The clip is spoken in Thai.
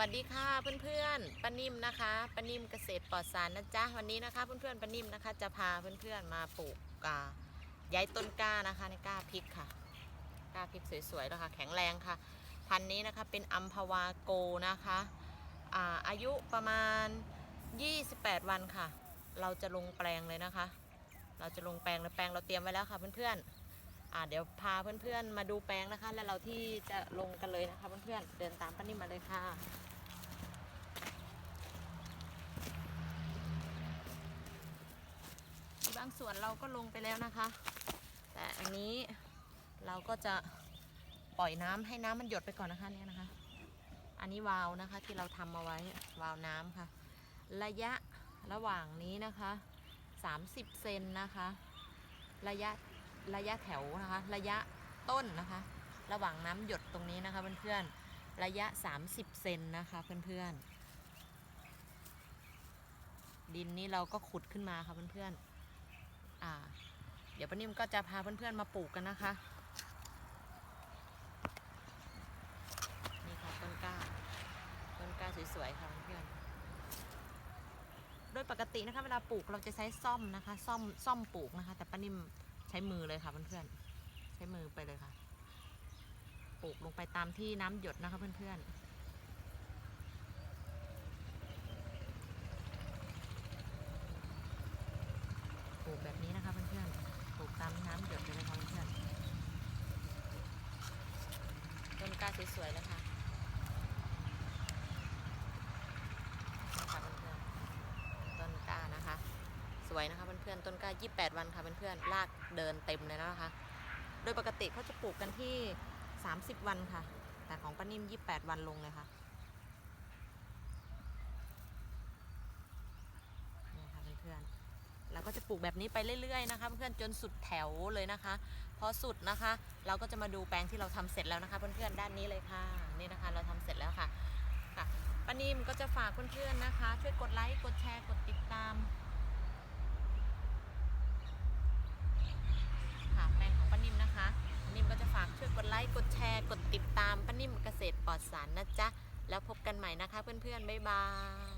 วัสดีค่ะเพื่อนๆป้านิ่มนะคะป้านิ่มเกษตรปลอดสารนะจ๊ะวันนี้นะคะเพื่อนๆป้านิ่มนะคะ จะพาเพื่อนๆมาปลูกกาย้ายต้นกล้านะคะในกล้าพริกค่ะกล้าพริกสวยๆแล้วค่ะ แข็งแรงค่ะ พันธุ์นี้นะคะเป็นอัมพวาโกนะคะอาอายุประมาณ 28 วันค่ะ เราจะลงแปลงเลยนะคะ เราจะลงแปลงเลยแปลงเราเตรียมไว้แล้วค่ะเพื่อนๆ อ่าเดี๋ยวพาเพื่อนๆมาดูแปลงนะคะ แล้วเราที่จะลงกันเลยนะคะเพื่อนๆเดินตามป้านิ่มมาเลยค่ะบางส่วนเราก็ลงไปแล้วนะคะ แต่อันนี้เราก็จะปล่อยน้ำให้น้ำมันหยดไปก่อนนะคะเนี่ยนะคะ อันนี้วาล์วนะคะที่เราทำเอาไว้วาล์วน้ำค่ะ ระยะระหว่างนี้นะคะ 30 เซนนะคะ ระยะ ระยะแถวนะคะ ระยะต้นนะคะ ระหว่างน้ำหยดตรงนี้นะคะเพื่อนๆระยะ 30 เซนนะคะเพื่อนๆดินนี้เราก็ขุดขึ้นมาค่ะเพื่อนๆอ่า เดี๋ยวป้านิ่มก็จะพาเพื่อนๆมาปลูกกันนะคะนี่ค่ะต้นกล้าต้นกล้าสวยๆค่ะเพื่อนโดยปกตินะคะเวลาปลูกเราจะใช้ซ่อมนะคะ ซ่อมซ่อมปลูกนะคะ แต่ป้านิ่ม ช้มือเลยค่ะเพื่อนๆ ใช้มือไปเลยค่ะ ปลูกลงไปตามที่น้ำหยดนะคะเพื่อนๆปลูกแบบนี้นะคะเพื่อนๆ ปลูกตามน้ำหยดเลยค่ะเพื่อนๆ ต้นกล้าสวยๆเลยค่ะนี่ค่ะเพื่อนๆ ต้นกล้านะคะ ส วยนะคะเพื่อนๆต้นกล้า 28 วันค่ะเพื่อนๆรากเดินเต็มเลยนะคะ โดยปกติเขาจะปลูกกันที่ 30 วันค่ะ แต่ของป้านิ่ม 28 วันลงเลยค่ะนี่ค่ะเพื่อนๆเราก็จะปลูกแบบนี้ไปเรื่อยๆนะคะ เพื่อนๆจนสุดแถวเลยนะคะ พอสุดนะคะ เราก็จะมาดูแปลงที่เราทำเสร็จแล้วนะคะ เพื่อนๆด้านนี้เลยค่ะนี่นะคะ เราทำเสร็จแล้วค่ะค่ะป้านิ่มก็จะฝากเพื่อนๆนะคะ ช่วยกดไลค์กดแชร์กดติดตาม ค่ะแปลงของป้านิ่มนะคะป้านิ่มก็จะฝากช่วยกดไล ค์กดแชร์ กดติดตามป้านิ่มเกษตรปลอดสารนะจ๊ะ แล้วพบกันใหม่นะคะเพื่อนๆ บ๊ายบาย